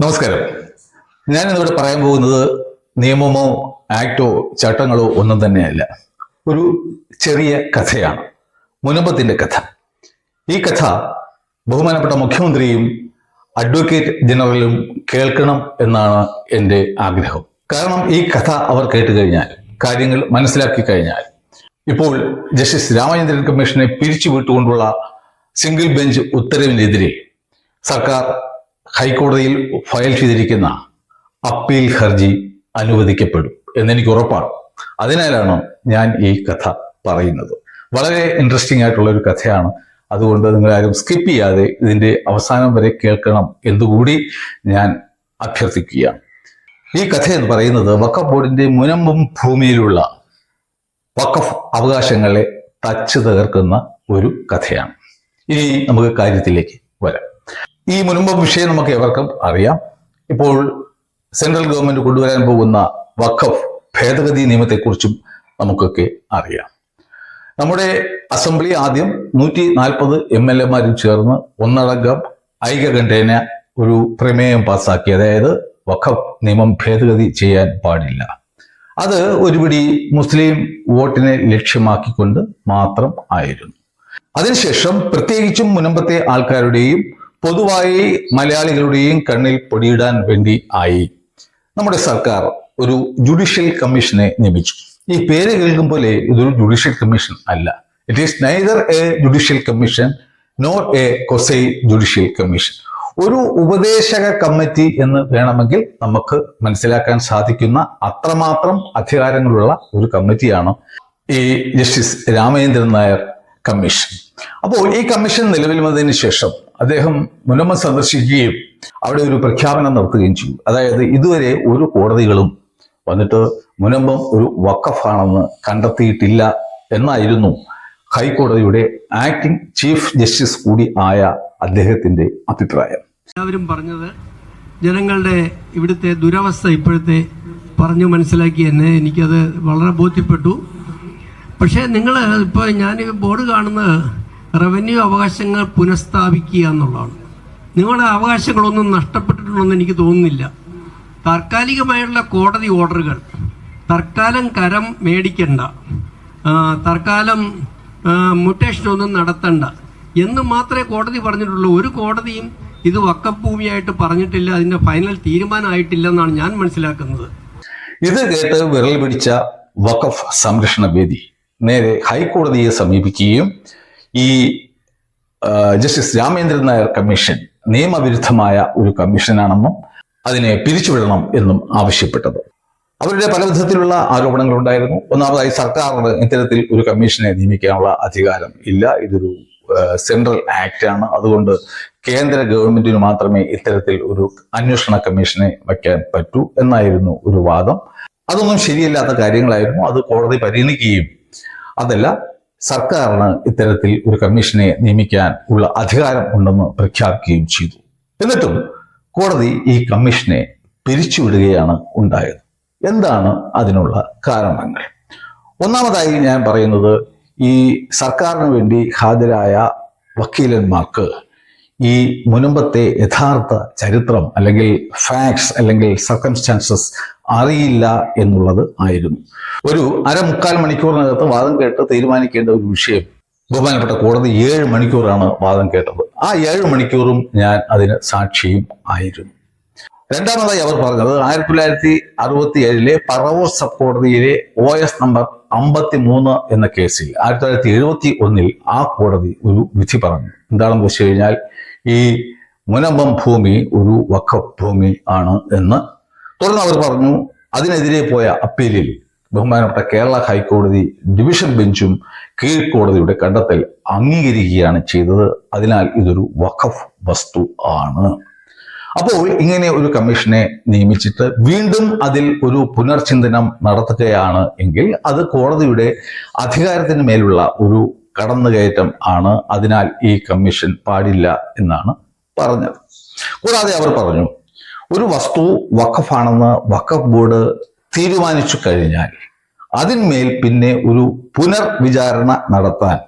നമസ്കാരം. ഞാൻ ഇന്നിവിടെ പറയാൻ പോകുന്നത് നിയമമോ ആക്ടോ ചട്ടങ്ങളോ ഒന്നും തന്നെയല്ല. ഒരു ചെറിയ കഥയാണ്. മുനമ്പത്തിന്റെ കഥ. ഈ കഥ ബഹുമാനപ്പെട്ട മുഖ്യമന്ത്രിയും അഡ്വക്കേറ്റ് ജനറലും കേൾക്കണം എന്നാണ് എന്റെ ആഗ്രഹം. കാരണം ഈ കഥ അവർ കേട്ട് കഴിഞ്ഞാൽ കാര്യങ്ങൾ മനസ്സിലാക്കി കഴിഞ്ഞാൽ ഇപ്പോൾ ജസ്റ്റിസ് രാമചന്ദ്രൻ കമ്മീഷനെ പിരിച്ചുവിട്ടുകൊണ്ടുള്ള സിംഗിൾ ബെഞ്ച് ഉത്തരവിനെതിരെ സർക്കാർ ഹൈക്കോടതിയിൽ ഫയൽ ചെയ്തിരിക്കുന്ന അപ്പീൽ ഹർജി അനുവദിക്കപ്പെടും എന്നെനിക്ക് ഉറപ്പാണ് അതിനാലാണ് ഞാൻ ഈ കഥ പറയുന്നത്. വളരെ ഇൻട്രസ്റ്റിംഗ് ആയിട്ടുള്ള ഒരു കഥയാണ്. അതുകൊണ്ട് നിങ്ങൾ ആരും സ്കിപ്പ് ചെയ്യാതെ ഇതിന്റെ അവസാനം വരെ കേൾക്കണം എന്നുകൂടി ഞാൻ അഭ്യർത്ഥിക്കുകയാണ്. ഈ കഥ എന്ന് പറയുന്നത് വക്കഫ് ബോർഡിന്റെ മുനമ്പും ഭൂമിയിലുള്ള വക്കഫ് അവകാശങ്ങളെ തച്ചു തകർക്കുന്ന ഒരു കഥയാണ്. ഇനി നമുക്ക് കാര്യത്തിലേക്ക് വരാം. ഈ മുൻപ് വിഷയം നമുക്ക് എവർക്കും അറിയാം. ഇപ്പോൾ സെൻട്രൽ ഗവൺമെന്റ് കൊണ്ടുവരാൻ പോകുന്ന വഖഫ് ഭേദഗതി നിയമത്തെക്കുറിച്ചും നമുക്കൊക്കെ അറിയാം. നമ്മുടെ അസംബ്ലി ആദ്യം നൂറ്റി നാൽപ്പത് എം എൽ എമാരും ചേർന്ന് ഒന്നടങ്കം ഐക്യകണ്ഠേന ഒരു പ്രമേയം പാസാക്കി അതായത് വഖഫ് നിയമം ഭേദഗതി ചെയ്യാൻ പാടില്ല. അത് ഒരുപിടി മുസ്ലിം വോട്ടിനെ ലക്ഷ്യമാക്കിക്കൊണ്ട് മാത്രം ആയിരുന്നു. അതിനുശേഷം പ്രത്യേകിച്ചും മുനമ്പത്തെ ആൾക്കാരുടെയും പൊതുവായി മലയാളികളുടെയും കണ്ണിൽ പൊടിയിടാൻ വേണ്ടി ആയി. നമ്മുടെ സർക്കാർ ഒരു ജുഡീഷ്യൽ കമ്മീഷനെ നിയമിച്ചു. ഈ പേര് കേൾക്കും പോലെ ഇതൊരു ജുഡീഷ്യൽ കമ്മീഷൻ അല്ല. It is neither a judicial commission nor a quasi judicial commission ഒരു ഉപദേശക കമ്മിറ്റി എന്ന് വേണമെങ്കിൽ നമുക്ക് മനസ്സിലാക്കാൻ സാധിക്കുന്ന അത്രമാത്രം അധികാരങ്ങളുള്ള ഒരു കമ്മിറ്റിയാണ് ഈ ജസ്റ്റിസ് രാമചന്ദ്രൻ നായർ കമ്മീഷൻ അപ്പോൾ ഈ കമ്മീഷൻ നിലവിൽ വന്നതിന് ശേഷം അദ്ദേഹം മുലമ്മ സന്ദർശിക്കുകയും അവിടെ ഒരു പ്രഖ്യാപനം നടത്തുകയും ചെയ്തു. അതായത് ഇതുവരെ ഒരു കോടതികളും വന്നിട്ട് മുനമ്പം ഒരു വക്കഫാണെന്ന് കണ്ടെത്തിയിട്ടില്ല എന്നായിരുന്നു ഹൈക്കോടതിയുടെ ആക്ടിംഗ് ചീഫ് ജസ്റ്റിസ് കൂടി ആയ അദ്ദേഹത്തിന്റെ അഭിപ്രായം. എല്ലാവരും പറഞ്ഞത് ജനങ്ങളുടെ ഇവിടുത്തെ ദുരവസ്ഥ ഇപ്പോഴത്തെ പറഞ്ഞു മനസ്സിലാക്കി എന്നെ എനിക്കത് വളരെ ബോധ്യപ്പെട്ടു. പക്ഷേ നിങ്ങൾ ഇപ്പോൾ ഞാൻ ബോർഡ് കാണുന്നത് റവന്യൂ അവകാശങ്ങൾ പുനഃസ്ഥാപിക്കുക എന്നുള്ളതാണ്. നിങ്ങളുടെ അവകാശങ്ങളൊന്നും നഷ്ടപ്പെട്ടിട്ടുണ്ടെന്ന് എനിക്ക് തോന്നുന്നില്ല. താൽക്കാലികമായുള്ള കോടതി ഓർഡറുകൾ. തൽക്കാലം കരം മേടിക്കണ്ട. തൽക്കാലം മുട്ടേഷനൊന്നും നടത്തണ്ട. എന്ന് മാത്രമേ കോടതി പറഞ്ഞിട്ടുള്ളൂ. ഒരു കോടതിയും ഇത് വക്കഭൂമിയായിട്ട് പറഞ്ഞിട്ടില്ല. അതിന്റെ ഫൈനൽ തീരുമാനമായിട്ടില്ല എന്നാണ് ഞാൻ മനസ്സിലാക്കുന്നത്. ഇത് കേട്ട് വിരൽ പിടിച്ച വഖഫ് സംരക്ഷണ വേദി നേരെ ഹൈക്കോടതിയെ സമീപിക്കുകയും ഈ ജസ്റ്റിസ് രാമേന്ദ്രൻ നായർ കമ്മീഷൻ നിയമവിരുദ്ധമായ ഒരു കമ്മീഷനാണെന്നും അതിനെ പിരിച്ചുവിടണം എന്നും ആവശ്യപ്പെട്ടത്. അവരുടെ പല വിധത്തിലുള്ള ആരോപണങ്ങൾ ഉണ്ടായിരുന്നു ഒന്നാമതായി സർക്കാരിന് ഇത്തരത്തിൽ ഒരു കമ്മീഷനെ നിയമിക്കാനുള്ള അധികാരം ഇല്ല. ഇതൊരു സെൻട്രൽ ആക്ട് ആണ്. അതുകൊണ്ട് കേന്ദ്ര ഗവൺമെന്റിന് മാത്രമേ ഇത്തരത്തിൽ ഒരു അന്വേഷണ കമ്മീഷനെ വയ്ക്കാൻ പറ്റൂ എന്നായിരുന്നു ഒരു വാദം. അതൊന്നും ശരിയല്ലാത്ത കാര്യങ്ങളായിരുന്നു. അത് കോടതി പരിഗണിക്കുകയും അതല്ല സർക്കാരിന് ഇത്തരത്തിൽ ഒരു കമ്മീഷനെ നിയമിക്കാൻ ഉള്ള അധികാരം ഉണ്ടെന്ന് പ്രഖ്യാപിക്കുകയും ചെയ്തു. എന്നിട്ടും കോടതി ഈ കമ്മീഷനെ പിരിച്ചുവിടുകയാണ് ഉണ്ടായത്. എന്താണ് അതിനുള്ള കാരണങ്ങൾ? ഒന്നാമതായി ഞാൻ പറയുന്നത് ഈ സർക്കാരിന് വേണ്ടി ഹാജരായ വക്കീലന്മാർക്ക് ഈ മുനമ്പത്തെ യഥാർത്ഥ ചരിത്രം അല്ലെങ്കിൽ ഫാക്ട്സ് അല്ലെങ്കിൽ സർക്കംസ്റ്റാൻസസ് അറിയില്ല എന്നുള്ളത് ആയിരുന്നു. ഒരു അരമുക്കാൽ മണിക്കൂറിനകത്ത് വാദം കേട്ട് തീരുമാനിക്കേണ്ട ഒരു വിഷയം ബഹുമാനപ്പെട്ട കോടതി ഏഴ് മണിക്കൂറാണ് വാദം കേട്ടത്. ആ ഏഴ് മണിക്കൂറും ഞാൻ അതിന് സാക്ഷിയും ആയിരുന്നു. രണ്ടാമതായി അവർ പറഞ്ഞത് ആയിരത്തി തൊള്ളായിരത്തി അറുപത്തി ഏഴിലെ പറവൂർ സബ് കോടതിയിലെ ഒ എസ് നമ്പർ അമ്പത്തി മൂന്ന് എന്ന കേസിൽ ആയിരത്തി തൊള്ളായിരത്തി എഴുപത്തി ഒന്നിൽ ആ കോടതി ഒരു വിധി പറഞ്ഞു. എന്താണെന്ന് വെച്ച് കഴിഞ്ഞാൽ ഈ മുനമ്പം ഭൂമി ഒരു വഖഫ് ഭൂമി ആണ് എന്ന് തുടർന്ന് അവർ പറഞ്ഞു അതിനെതിരെ പോയ അപ്പീലിൽ ബഹുമാനപ്പെട്ട കേരള ഹൈക്കോടതി ഡിവിഷൻ ബെഞ്ചും കീഴ്ക്കോടതിയുടെ കണ്ടെത്തൽ അംഗീകരിക്കുകയാണ് ചെയ്തത്. അതിനാൽ ഇതൊരു വഖഫ് വസ്തു ആണ്. അപ്പോൾ ഇങ്ങനെ ഒരു കമ്മീഷനെ നിയമിച്ചിട്ട് വീണ്ടും അതിൽ ഒരു പുനർചിന്തനം നടത്തുകയാണ് എങ്കിൽ അത് കോടതിയുടെ അധികാരത്തിന് മേലുള്ള ഒരു കടന്നുകയറ്റം ആണ്. അതിനാൽ ഈ കമ്മീഷൻ പാടില്ല എന്നാണ് പറഞ്ഞത്. കൂടാതെ അവർ പറഞ്ഞു ഒരു വസ്തു വഖഫാണെന്ന് വഖഫ് ബോർഡ് തീരുമാനിച്ചു കഴിഞ്ഞാൽ അതിന്മേൽ പിന്നെ ഒരു പുനർവിചാരണ നടത്താൻ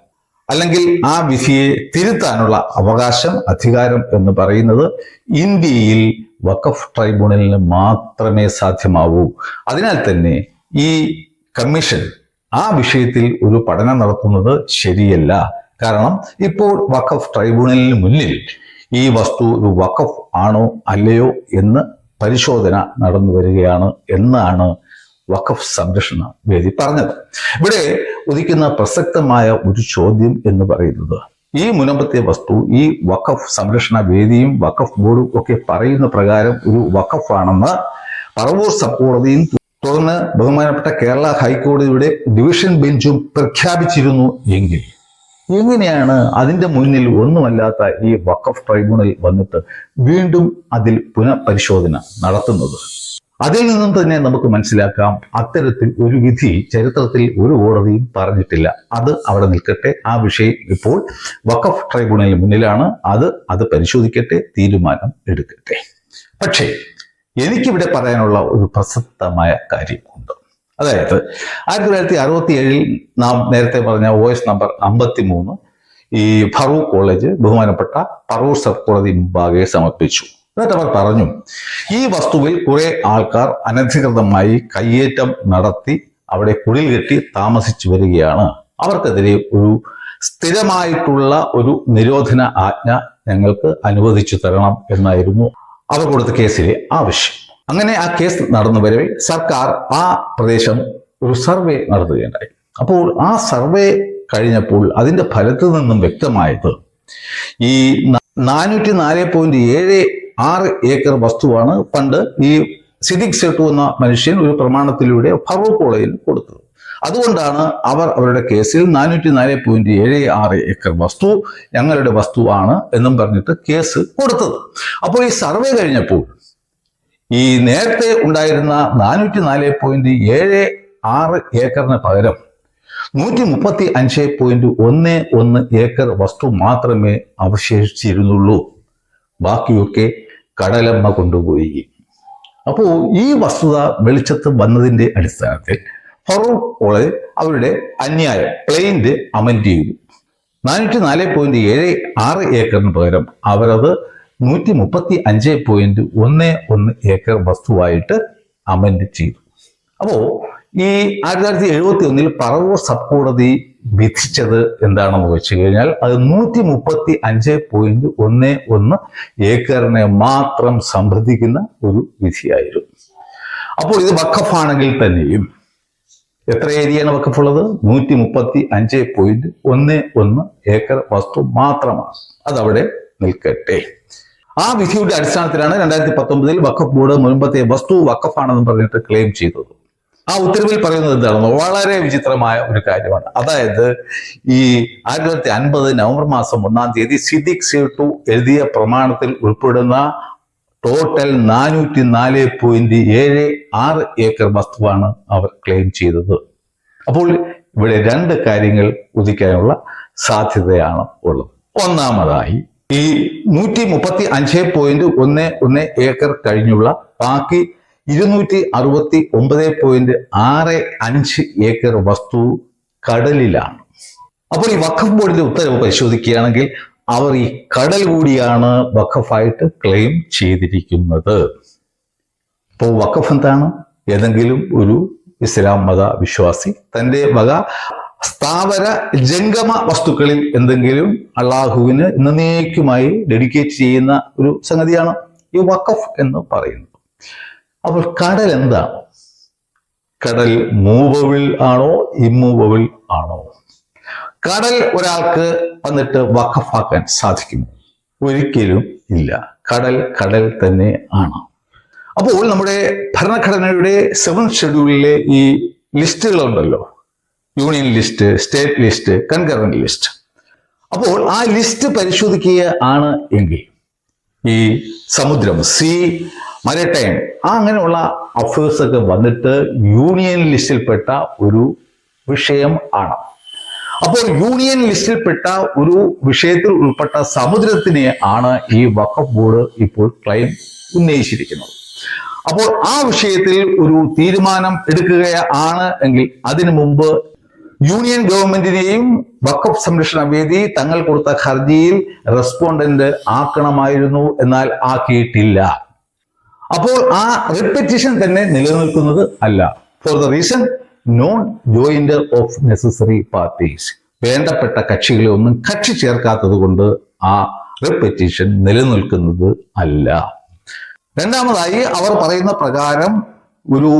അല്ലെങ്കിൽ ആ വിധിയെ തിരുത്താനുള്ള അവകാശം അധികാരം എന്ന് പറയുന്നത് ഇന്ത്യയിൽ വഖഫ് ട്രൈബ്യൂണലിന് മാത്രമേ സാധ്യമാവൂ. അതിനാൽ തന്നെ ഈ കമ്മീഷൻ ആ വിഷയത്തിൽ ഒരു പഠനം നടത്തുന്നത് ശരിയല്ല. കാരണം ഇപ്പോൾ വഖഫ് ട്രൈബ്യൂണലിന് മുന്നിൽ ഈ വസ്തു ഒരു വഖഫ് ആണോ അല്ലയോ എന്ന് പരിശോധന നടന്നു വരികയാണ് എന്നാണ് വഖഫ് സംരക്ഷണ വേദി പറഞ്ഞത്. ഇവിടെ ഉദിക്കുന്ന പ്രസക്തമായ ഒരു ചോദ്യം എന്ന് പറയുന്നത് ഈ മുനമ്പത്തെ വസ്തു ഈ വഖഫ് സംരക്ഷണ വേദിയും വഖഫ് ബോർഡും ഒക്കെ പറയുന്ന പ്രകാരം ഒരു വഖഫ് ആണെന്ന് പറവൂർ സബ് കോടതിയും തുടർന്ന് ബഹുമാനപ്പെട്ട കേരള ഹൈക്കോടതിയുടെ ഡിവിഷൻ ബെഞ്ചും പ്രഖ്യാപിച്ചിരുന്നു എങ്കിൽ. എങ്ങനെയാണ് അതിന്റെ മുന്നിൽ ഒന്നുമല്ലാത്ത ഈ വഖഫ് ട്രൈബ്യൂണൽ വന്നിട്ട് വീണ്ടും അതിൽ പുനഃപരിശോധന നടത്തുന്നത്? അതിൽ നിന്നും തന്നെ നമുക്ക് മനസ്സിലാക്കാം അത്തരത്തിൽ ഒരു വിധി ചരിത്രത്തിൽ ഒരു കോടതിയും പറഞ്ഞിട്ടില്ല. അത് അവിടെ നിൽക്കട്ടെ. ആ വിഷയം ഇപ്പോൾ വഖഫ് ട്രൈബ്യൂണലിന് മുന്നിലാണ്. അത് അത് പരിശോധിക്കട്ടെ തീരുമാനം എടുക്കട്ടെ. പക്ഷേ എനിക്കിവിടെ പറയാനുള്ള ഒരു പ്രസക്തമായ കാര്യമുണ്ട്. അതായത് ആയിരത്തി തൊള്ളായിരത്തി അറുപത്തി ഏഴിൽ നാം നേരത്തെ പറഞ്ഞ ഒ എസ് നമ്പർ അമ്പത്തി മൂന്ന് ഈ ഫറൂഖ് കോളേജ് ബഹുമാനപ്പെട്ട പറവൂർ സബ് കോടതി മുമ്പാകെ സമർപ്പിച്ചു. എന്നിട്ട് അവർ പറഞ്ഞു ഈ വസ്തുവിൽ കുറെ ആൾക്കാർ അനധികൃതമായി കയ്യേറ്റം നടത്തി അവിടെ കുടിൽ കെട്ടി താമസിച്ചു വരികയാണ്. അവർക്കെതിരെ ഒരു സ്ഥിരമായിട്ടുള്ള ഒരു നിരോധന ആജ്ഞ ഞങ്ങൾക്ക് അനുവദിച്ചു തരണം എന്നായിരുന്നു അവർ കൊടുത്ത കേസിലെ ആവശ്യം. അങ്ങനെ ആ കേസ് നടന്നു വരവെ സർക്കാർ ആ പ്രദേശം ഒരു സർവേ നടത്തുകയുണ്ടായി. അപ്പോൾ ആ സർവേ കഴിഞ്ഞപ്പോൾ അതിന്റെ ഫലത്തിൽ നിന്നും വ്യക്തമായത് ഈ നാനൂറ്റി നാല് പോയിന്റ് ഏഴ് ആറ് ഏക്കർ വസ്തുവാണ് പണ്ട് ഈ സിദിഖ് സെട്ടു എന്ന മനുഷ്യൻ ഒരു പ്രമാണത്തിലൂടെ ഫറൂഖ് കോളേജിൽ കൊടുത്തത്. അതുകൊണ്ടാണ് അവർ അവരുടെ കേസിൽ നാനൂറ്റി നാല് പോയിന്റ് ഏഴ് ആറ് ഏക്കർ വസ്തു ഞങ്ങളുടെ വസ്തുവാണ് എന്നും പറഞ്ഞിട്ട് കേസ് കൊടുത്തത്. അപ്പോൾ ഈ സർവേ കഴിഞ്ഞപ്പോൾ ഈ നേരത്തെ ഉണ്ടായിരുന്ന നാനൂറ്റി നാല് പോയിന്റ് ഏഴ് ആറ് ഏക്കറിന് പകരം നൂറ്റി മുപ്പത്തി അഞ്ച് പോയിന്റ് ഒന്ന് ഒന്ന് ഏക്കർ വസ്തു മാത്രമേ അവശേഷിച്ചിരുന്നുള്ളൂ. ബാക്കിയൊക്കെ കടലമ്മ കൊണ്ടുപോയി. അപ്പോൾ ഈ വസ്തുത വെളിച്ചത്ത് വന്നതിന്റെ അടിസ്ഥാനത്തിൽ ഫറൂഖ് കോളേജ് അവരുടെ അന്യായം പ്ലെയിൻഡ് അമെൻഡ് ചെയ്തു. നാനൂറ്റി നാല് പോയിന്റ് ഏഴ് ആറ് ഏക്കറിന് പകരം അവരത് നൂറ്റി മുപ്പത്തി അഞ്ച് പോയിന്റ് ഒന്ന് ഒന്ന് ഏക്കർ വസ്തുവായിട്ട് അമെൻഡ് ചെയ്തു. അപ്പോ ഈ ആയിരത്തി തൊള്ളായിരത്തി എഴുപത്തി ഒന്നിൽ പറവൂർ സബ് കോടതി വിധിച്ചത് എന്താണെന്ന് വെച്ച് കഴിഞ്ഞാൽ അത് നൂറ്റി മുപ്പത്തി അഞ്ച് പോയിന്റ് ഒന്ന് ഒന്ന് ഏക്കറിനെ മാത്രം സംബന്ധിക്കുന്ന ഒരു വിധിയായിരുന്നു. അപ്പോൾ ഇത് വഖഫാണെങ്കിൽ തന്നെയും എത്ര ഏരിയയാണ് വക്കഫുള്ളത് നൂറ്റി മുപ്പത്തി അഞ്ച് പോയിന്റ് ഒന്ന് ഒന്ന് ഏക്കർ വസ്തു മാത്രമാണ്. അതവിടെ നിൽക്കട്ടെ. ആ വിധിയുടെ അടിസ്ഥാനത്തിലാണ് രണ്ടായിരത്തി പത്തൊമ്പതിൽ വക്കഫ് ബോർഡ് മുൻപത്തെ വസ്തു വക്കഫാണെന്ന് പറഞ്ഞിട്ട് ക്ലെയിം ചെയ്തത്. ആ ഉത്തരവിൽ പറയുന്നത് എന്താണെന്ന് വളരെ വിചിത്രമായ ഒരു കാര്യമാണ്. അതായത് ഈ ആയിരത്തി തൊള്ളായിരത്തി അൻപത് നവംബർ മാസം ഒന്നാം തീയതി സിദിക് സി ടു എഴുതിയ പ്രമാണത്തിൽ ഉൾപ്പെടുന്ന ടോട്ടൽ നാനൂറ്റി നാല് പോയിന്റ് ഏഴ് ആറ് ഏക്കർ വസ്തുവാണ് അവർ ക്ലെയിം ചെയ്തത്. അപ്പോൾ ഇവിടെ രണ്ട് കാര്യങ്ങൾ ഉദിക്കാനുള്ള സാധ്യതയാണ് ഉള്ളത്. ഒന്നാമതായി ഈ നൂറ്റി മുപ്പത്തി അഞ്ച് പോയിന്റ് ഒന്ന് ഒന്ന് ഏക്കർ കഴിഞ്ഞുള്ള ബാക്കി ഇരുന്നൂറ്റി അറുപത്തി ഒമ്പത് പോയിന്റ് ആറ് അഞ്ച് ഏക്കർ വസ്തു കടലിലാണ്. അപ്പോൾ ഈ വഖഫ് ബോർഡിന്റെ ഉത്തരവ് പരിശോധിക്കുകയാണെങ്കിൽ അവർ ഈ കടൽ കൂടിയാണ് വഖഫായിട്ട് ക്ലെയിം ചെയ്തിരിക്കുന്നത്. ഇപ്പോൾ വഖഫ് എന്താണ്? ഏതെങ്കിലും ഒരു ഇസ്ലാം മത വിശ്വാസി തന്റെ വക സ്ഥാവര ജംഗമ വസ്തുക്കളിൽ എന്തെങ്കിലും അള്ളാഹുവിന് എന്നേക്കുമായി ഡെഡിക്കേറ്റ് ചെയ്യുന്ന ഒരു സംഗതിയാണ് ഈ വഖഫ് എന്ന് പറയുന്നത്. അപ്പോൾ കടൽ എന്താണ് കടൽ മൂവബിൾ ആണോ ഇമ്മൂവബിൾ ആണോ? കടൽ ഒരാൾക്ക് വന്നിട്ട് വഖഫാക്കാൻ സാധിക്കുമോ ഒരിക്കലും ഇല്ല. കടൽ കടൽ തന്നെ ആണ്. അപ്പോൾ നമ്മുടെ ഭരണഘടനയുടെ സെവൻ ഷെഡ്യൂളിലെ ഈ ലിസ്റ്റുകളുണ്ടല്ലോ. Union list state list concurrent list അപ്പോൾ ആ ലിസ്റ്റ് പരിശോധിക്കുക ആണ് എങ്കിൽ ഈ സമുദ്രം സീ ആ അങ്ങനെയുള്ള അഫേഴ്സ് ഒക്കെ വന്നിട്ട് യൂണിയൻ ലിസ്റ്റിൽപ്പെട്ട ഒരു വിഷയം ആണ്. അപ്പോൾ യൂണിയൻ ലിസ്റ്റിൽപ്പെട്ട ഒരു വിഷയത്തിൽ ഉൾപ്പെട്ട സമുദ്രത്തിനെ ആണ് ഈ വഖഫ് ബോർഡ് ഇപ്പോൾ ക്ലെയിം ഉന്നയിച്ചിരിക്കുന്നത്. അപ്പോൾ ആ വിഷയത്തിൽ ഒരു തീരുമാനം എടുക്കുകയാണ് എങ്കിൽ അതിനു മുമ്പ് യൂണിയൻ ഗവൺമെന്റിനെയും വഖഫ് സംരക്ഷണ വേദി തങ്ങൾ കൊടുത്ത ഹർജിയിൽ റെസ്പോണ്ടന്റ് ആക്കണമായിരുന്നു എന്നാൽ ആക്കിയിട്ടില്ല. അപ്പോൾ ആ റിപ്പറ്റീഷൻ തന്നെ നിലനിൽക്കുന്നത് അല്ല. For the reason non joinder of necessary parties. വേണ്ടപ്പെട്ട കക്ഷികളെ ഒന്നും കക്ഷി ചേർക്കാത്തത് കൊണ്ട് ആ റിപ്പറ്റീഷൻ നിലനിൽക്കുന്നത് അല്ല. രണ്ടാമതായി അവർ പറയുന്ന പ്രകാരം ഒരു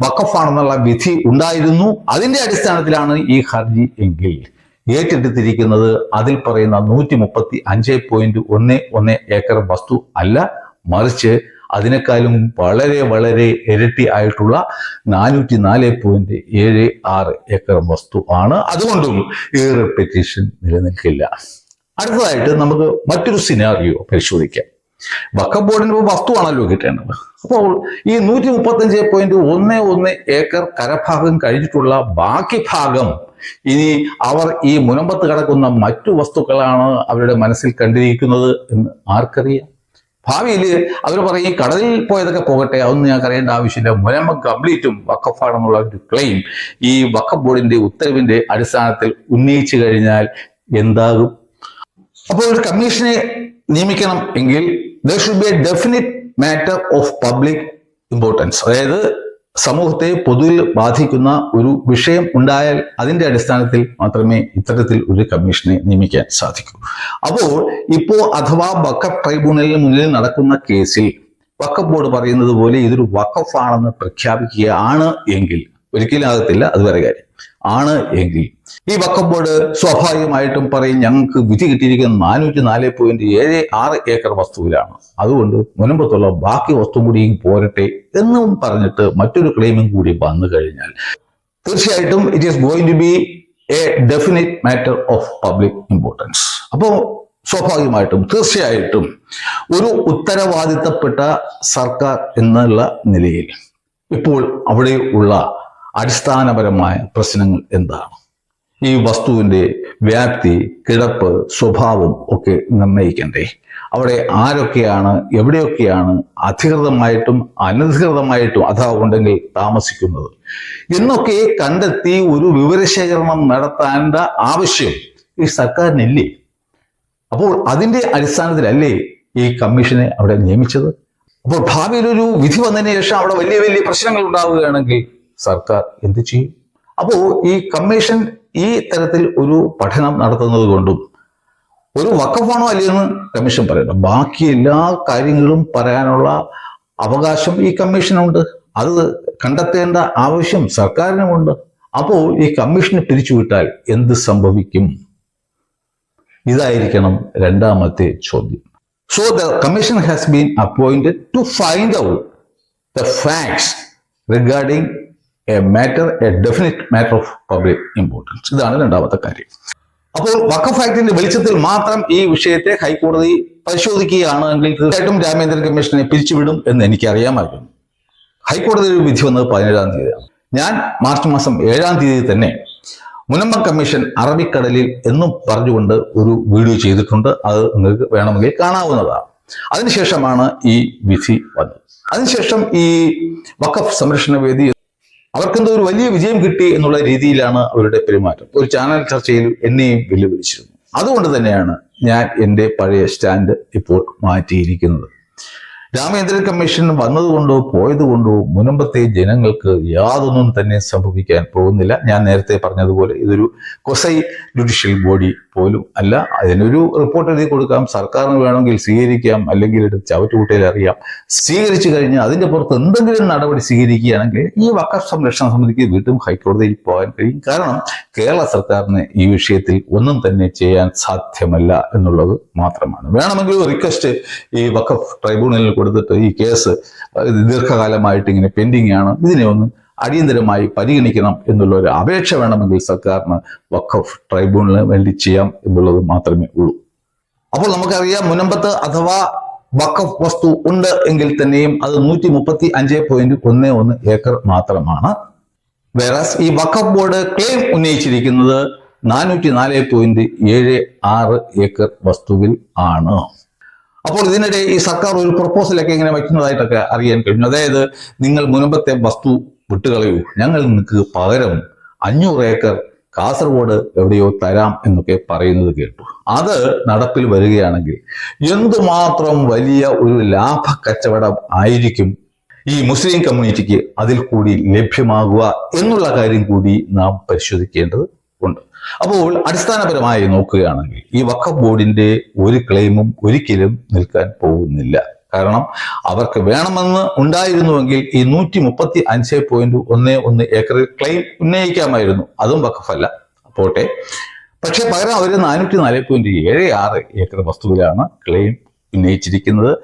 വക്കഫാണെന്നുള്ള വിധി ഉണ്ടായിരുന്നു. അതിന്റെ അടിസ്ഥാനത്തിലാണ് ഈ ഹർജി എങ്കിൽ. ഏറ്റെടുത്തിരിക്കുന്നത് അതിൽ പറയുന്ന നൂറ്റി മുപ്പത്തി അഞ്ച് പോയിന്റ് ഒന്ന് ഒന്ന് ഏക്കർ വസ്തു അല്ല. മറിച്ച് അതിനേക്കാളും വളരെ വളരെ ഇരട്ടി ആയിട്ടുള്ള നാനൂറ്റി നാല് പോയിന്റ് ഏഴ് ആറ് ഏക്കർ വസ്തു ആണ്. അതുകൊണ്ടും ഈ റെപ്പിറ്റേഷൻ നിലനിൽക്കില്ല. അടുത്തതായിട്ട് നമുക്ക് മറ്റൊരു സിനാറിയോ പരിശോധിക്കാം. വക്കം ബോർഡിന് വസ്തുവാണല്ലോ കിട്ടേണ്ടത്. അപ്പോൾ ഈ നൂറ്റി മുപ്പത്തഞ്ച് പോയിന്റ് ഒന്ന് ഒന്ന് ഏക്കർ കരഭാഗം കഴിഞ്ഞിട്ടുള്ള ബാക്കി ഭാഗം ഇനി അവർ ഈ മുനമ്പത്ത് കിടക്കുന്ന മറ്റു വസ്തുക്കളാണ് അവരുടെ മനസ്സിൽ കണ്ടിരിക്കുന്നത് എന്ന് ആർക്കറിയാം? ഭാവിയിൽ അവർ പറയും ഈ കടലിൽ പോയതൊക്കെ പോകട്ടെ അതൊന്നും ഞങ്ങൾക്ക് അറിയേണ്ട ആവശ്യമില്ല. മുനമ്പം കംപ്ലീറ്റും വക്കഫാണെന്നുള്ള ഒരു ക്ലെയിം ഈ വക്കഫ് ബോർഡിന്റെ ഉത്തരവിന്റെ അടിസ്ഥാനത്തിൽ ഉന്നയിച്ചു കഴിഞ്ഞാൽ എന്താകും? അപ്പോൾ ഒരു കമ്മീഷനെ നിയമിക്കണം എങ്കിൽ there should be a definite matter of public importance അതായത് സമൂഹത്തെ പൊതുവിൽ ബാധിക്കുന്ന ഒരു വിഷയം ഉണ്ടായാൽ അതിന്റെ അടിസ്ഥാനത്തിൽ മാത്രമേ ഇത്തരത്തിൽ ഒരു കമ്മീഷനെ നിയമിക്കാൻ സാധിക്കൂ. അപ്പോൾ ഇപ്പോൾ അഥവാ വക്കഫ് ട്രൈബ്യൂണലിന് മുന്നിൽ നടക്കുന്ന കേസിൽ വക്കഫ് ബോർഡ് പറയുന്നത് പോലെ ഇതൊരു വക്കഫാണെന്ന് പ്രഖ്യാപിക്കുകയാണ് എങ്കിൽ ഒരിക്കലും ആകത്തില്ല. അത് വേറെ കാര്യം. ആണ് എങ്കിൽ. ഈ വക്കം ബോർഡ് സ്വാഭാവികമായിട്ടും പറയും ഞങ്ങൾക്ക് വിധി കിട്ടിയിരിക്കുന്ന നാനൂറ്റി നാല് പോയിന്റ് ഏഴ് ആറ് ഏക്കർ വസ്തുവിലാണ്. അതുകൊണ്ട് മുനമ്പത്തുള്ള ബാക്കി വസ്തു കൂടിയും പോരട്ടെ എന്നും പറഞ്ഞിട്ട് മറ്റൊരു ക്ലെയിമും കൂടി വന്നു കഴിഞ്ഞാൽ തീർച്ചയായിട്ടും it is going to be a definite matter of public importance അപ്പോൾ സ്വാഭാവികമായിട്ടും തീർച്ചയായിട്ടും ഒരു ഉത്തരവാദിത്തപ്പെട്ട സർക്കാർ എന്നുള്ള നിലയിൽ ഇപ്പോൾ അവിടെ ഉള്ള അടിസ്ഥാനപരമായ പ്രശ്നങ്ങൾ എന്താണ്? ഈ വസ്തുവിന്റെ വ്യാപ്തി കിടപ്പ് സ്വഭാവം ഒക്കെ നിർണയിക്കണ്ടേ. അവിടെ ആരൊക്കെയാണ് എവിടെയൊക്കെയാണ് അധികൃതമായിട്ടും അനധികൃതമായിട്ടും അഥവാ ഉണ്ടെങ്കിൽ താമസിക്കുന്നത്? എന്നൊക്കെ കണ്ടെത്തി ഒരു വിവരശേഖരണം നടത്തേണ്ട ആവശ്യം ഈ സർക്കാരിനില്ലേ? അപ്പോൾ അതിന്റെ അടിസ്ഥാനത്തിലല്ലേ ഈ കമ്മീഷനെ അവിടെ നിയമിച്ചത്? അപ്പോൾ ഭാവിയിൽ ഒരു വിധി വന്നതിന് ശേഷം അവിടെ വലിയ വലിയ പ്രശ്നങ്ങൾ ഉണ്ടാവുകയാണെങ്കിൽ സർക്കാർ എന്ത് ചെയ്യും? അപ്പോൾ ഈ കമ്മീഷൻ ഈ തരത്തിൽ ഒരു പഠനം നടത്തുന്നത് കൊണ്ടും ഒരു വക്കഫാണോ അല്ലെന്ന് കമ്മീഷൻ പറയണം. ബാക്കി എല്ലാ കാര്യങ്ങളും പറയാനുള്ള അവകാശം ഈ കമ്മീഷനുണ്ട്. അത് കണ്ടെത്തേണ്ട ആവശ്യം സർക്കാരിനുമുണ്ട്. അപ്പോൾ ഈ കമ്മീഷനെ പിരിച്ചുവിട്ടാൽ എന്ത് സംഭവിക്കും? ഇതായിരിക്കണം രണ്ടാമത്തെ ചോദ്യം. So the commission has been appointed to find out the facts regarding a matter a definite matter of public importance ഇതാണ് രണ്ടാമത്തെ കാര്യം. അപ്പോൾ വഖഫ് ആക്ടിന്റെ വെളിച്ചത്തിൽ മാത്രം ഈ വിഷയത്തെ ഹൈക്കോടതി പരിശോധിക്കുകയാണെങ്കിൽ തീർച്ചയായിട്ടും രാമേന്ദ്രൻ കമ്മീഷനെ പിരിച്ചുവിടും എന്ന് എനിക്കറിയാമായിരുന്നു. ഹൈക്കോടതി ഒരു വിധി വന്നത് പതിനേഴാം തീയതിയാണ്. ഞാൻ മാർച്ച് മാസം ഏഴാം തീയതി തന്നെ മുനമ്പം കമ്മീഷൻ അറബിക്കടലിൽ എന്നും പറഞ്ഞുകൊണ്ട് ഒരു വീഡിയോ ചെയ്തിട്ടുണ്ട്. അത് നിങ്ങൾക്ക് വേണമെങ്കിൽ കാണാവുന്നതാണ്. അതിനുശേഷമാണ് ഈ വിധി വന്നത്. അതിനുശേഷം ഈ വഖഫ് സംരക്ഷണ വേദി അവർക്കെന്തോ ഒരു വലിയ വിജയം കിട്ടി എന്നുള്ള രീതിയിലാണ് അവരുടെ പെരുമാറ്റം. ഒരു ചാനൽ ചർച്ചയിൽ എന്നെയും വെല്ലുവിളിച്ചിരുന്നു. അതുകൊണ്ട് തന്നെയാണ് ഞാൻ എന്റെ പഴയ സ്റ്റാൻഡ് ഇപ്പോൾ മാറ്റിയിരിക്കുന്നത്. രാമേന്ദ്രൻ കമ്മീഷൻ വന്നതുകൊണ്ടോ പോയതുകൊണ്ടോ മുനമ്പത്തെ ജനങ്ങൾക്ക് യാതൊന്നും തന്നെ സംഭവിക്കാൻ പോകുന്നില്ല. ഞാൻ നേരത്തെ പറഞ്ഞതുപോലെ ഇതൊരു കൊസൈ ജുഡീഷ്യൽ ബോഡി പോലും അല്ല അതിനൊരു റിപ്പോർട്ട് എഴുതി കൊടുക്കാം. സർക്കാരിന് വേണമെങ്കിൽ സ്വീകരിക്കാം അല്ലെങ്കിൽ എടുത്ത് ചവറ്റുകുട്ടയിൽ അറിയാം. സ്വീകരിച്ചു കഴിഞ്ഞാൽ അതിന്റെ പുറത്ത് എന്തെങ്കിലും നടപടി സ്വീകരിക്കുകയാണെങ്കിൽ ഈ വക്കഫ് സംരക്ഷണ സമിതിക്ക് വീണ്ടും ഹൈക്കോടതിയിൽ പോകാൻ കഴിയും. കാരണം കേരള സർക്കാരിന് ഈ വിഷയത്തിൽ ഒന്നും തന്നെ ചെയ്യാൻ സാധ്യമല്ല എന്നുള്ളത് മാത്രമാണ്. വേണമെങ്കിൽ റിക്വസ്റ്റ് ഈ വക്കഫ് ട്രൈബ്യൂണലിൽ കൊടുത്തിട്ട് ഈ കേസ് ദീർഘകാലമായിട്ട് ഇങ്ങനെ പെൻഡിങ് ആണ്. ഇതിനെ ഒന്ന് അടിയന്തരമായി പരിഗണിക്കണം എന്നുള്ള ഒരു അപേക്ഷ വേണമെങ്കിൽ സർക്കാരിന് വഖഫ് ട്രൈബ്യൂണലിന് വേണ്ടി ചെയ്യാം എന്നുള്ളത് മാത്രമേ ഉള്ളൂ. അപ്പോൾ നമുക്കറിയാം മുനമ്പത്ത് അഥവാ വഖഫ് വസ്തു ഉണ്ട് എങ്കിൽ തന്നെയും അത് നൂറ്റി മുപ്പത്തി അഞ്ച് പോയിന്റ് ഒന്ന് ഒന്ന് ഏക്കർ മാത്രമാണ്. വേറാസ് ഈ വഖഫ് ബോർഡ് ക്ലെയിം ഉന്നയിച്ചിരിക്കുന്നത് നാനൂറ്റി നാല് പോയിന്റ് ഏഴ് ആറ് ഏക്കർ വസ്തുവിൽ ആണ്. അപ്പോൾ ഇതിനിടെ ഈ സർക്കാർ ഒരു പ്രപ്പോസലൊക്കെ ഇങ്ങനെ വയ്ക്കുന്നതായിട്ടൊക്കെ അറിയാൻ കഴിഞ്ഞു. അതായത് നിങ്ങൾ മുൻപത്തെ വസ്തു വിട്ടുകളയൂ. ഞങ്ങൾ നിങ്ങൾക്ക് പകരം അഞ്ഞൂറ് ഏക്കർ കാസർഗോഡ് എവിടെയോ തരാം എന്നൊക്കെ പറയുന്നത് കേട്ടു. അത് നടപ്പിൽ വരികയാണെങ്കിൽ എന്തുമാത്രം വലിയ ഒരു ലാഭ കച്ചവടം ആയിരിക്കും ഈ മുസ്ലിം കമ്മ്യൂണിറ്റിക്ക് അതിൽ കൂടി ലഭ്യമാകുക എന്നുള്ള കാര്യം കൂടി നാം പരിശോധിക്കേണ്ടത് ഉണ്ട്. അപ്പോൾ അടിസ്ഥാനപരമായി നോക്കുകയാണെങ്കിൽ ഈ വഖഫ് ബോർഡിന്റെ ഒരു ക്ലെയിമും ഒരിക്കലും നിൽക്കാൻ പോകുന്നില്ല. കാരണം അവർക്ക് വേണമെന്ന് ഉണ്ടായിരുന്നുവെങ്കിൽ ഈ നൂറ്റി മുപ്പത്തി അഞ്ച് പോയിന്റ് ഒന്ന് ഒന്ന് ഏക്കറിൽ ക്ലെയിം ഉന്നയിക്കാമായിരുന്നു. അതും വഖഫല്ല. പോട്ടെ. പക്ഷെ പകരം അവർ നാനൂറ്റി നാല് പോയിന്റ് ഏഴ് ആറ് ഏക്കർ വസ്തുവിലാണ് claim ഉന്നയിച്ചിരിക്കുന്നത്.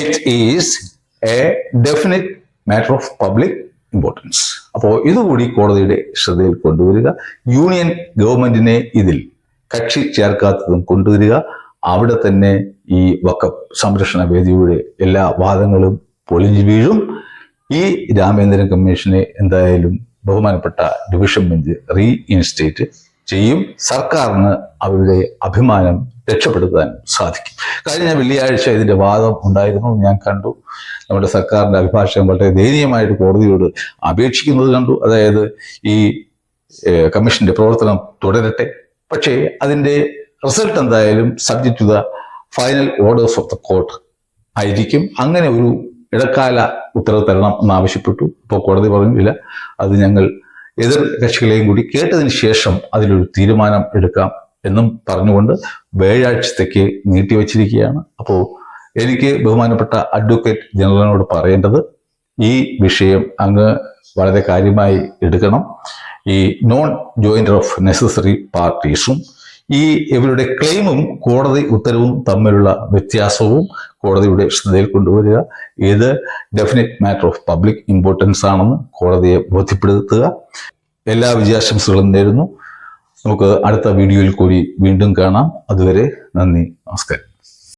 It is a definite matter of public importance അപ്പോൾ ഇതുകൂടി കോടതിയുടെ ശ്രദ്ധയിൽ കൊണ്ടുവരിക. യൂണിയൻ ഗവൺമെന്റിനെ ഇതിൽ കക്ഷി ചേർക്കാത്തതും കൊണ്ടുവരിക. അവിടെ തന്നെ ഈ വക്കപ്പ് സംരക്ഷണ വേദിയുടെ എല്ലാ വാദങ്ങളും പൊളിഞ്ഞു വീഴും. ഈ രാമേന്ദ്രൻ കമ്മീഷനെ എന്തായാലും ബഹുമാനപ്പെട്ട ഡിവിഷൻ ബെഞ്ച് റീ ഇൻസ്റ്റേറ്റ് ചെയ്യും. സർക്കാരിന് അവരുടെ അഭിമാനം രക്ഷപ്പെടുത്താൻ സാധിക്കും. കഴിഞ്ഞ വെള്ളിയാഴ്ച ഇതിന്റെ വാദം ഉണ്ടായിരുന്നു. ഞാൻ കണ്ടു. നമ്മുടെ സർക്കാരിന്റെ അഭിഭാഷകൻ വളരെ ദയനീയമായിട്ട് കോടതിയോട് അപേക്ഷിക്കുന്നത് കണ്ടു. അതായത് ഈ കമ്മീഷന്റെ പ്രവർത്തനം തുടരട്ടെ. പക്ഷേ അതിന്റെ റിസൾട്ട് എന്തായാലും subject to the final orders of the court ആയിരിക്കും. അങ്ങനെ ഒരു ഇടക്കാല ഉത്തരവ് തരണം എന്നാവശ്യപ്പെട്ടു ഇപ്പോൾ കോടതി പറഞ്ഞില്ല. അത് ഞങ്ങൾ എതിർ കക്ഷികളെയും കൂടി കേട്ടതിന് ശേഷം അതിലൊരു തീരുമാനം എടുക്കാം എന്നും പറഞ്ഞുകൊണ്ട് വ്യാഴാഴ്ചത്തേക്ക് നീട്ടിവച്ചിരിക്കുകയാണ്. അപ്പോൾ എനിക്ക് ബഹുമാനപ്പെട്ട അഡ്വക്കേറ്റ് ജനറലിനോട് പറയേണ്ടത് ഈ വിഷയം അങ്ങ് വളരെ കാര്യമായി എടുക്കണം. ഈ നോൺ ജോയിന്റർ ഓഫ് നെസസറി പാർട്ടീസും ഈ ഇവരുടെ ക്ലെയിമും കോടതി ഉത്തരവും തമ്മിലുള്ള വ്യത്യാസവും കോടതിയുടെ ശ്രദ്ധയിൽ കൊണ്ടുവരിക. ഇത് definite matter of public importance ആണെന്ന് കോടതിയെ ബോധ്യപ്പെടുത്തുക. എല്ലാ വിജയാശംസകളും നേരുന്നു. നമുക്ക് അടുത്ത വീഡിയോയിൽ കൂടി വീണ്ടും കാണാം. അതുവരെ നന്ദി നമസ്കാരം.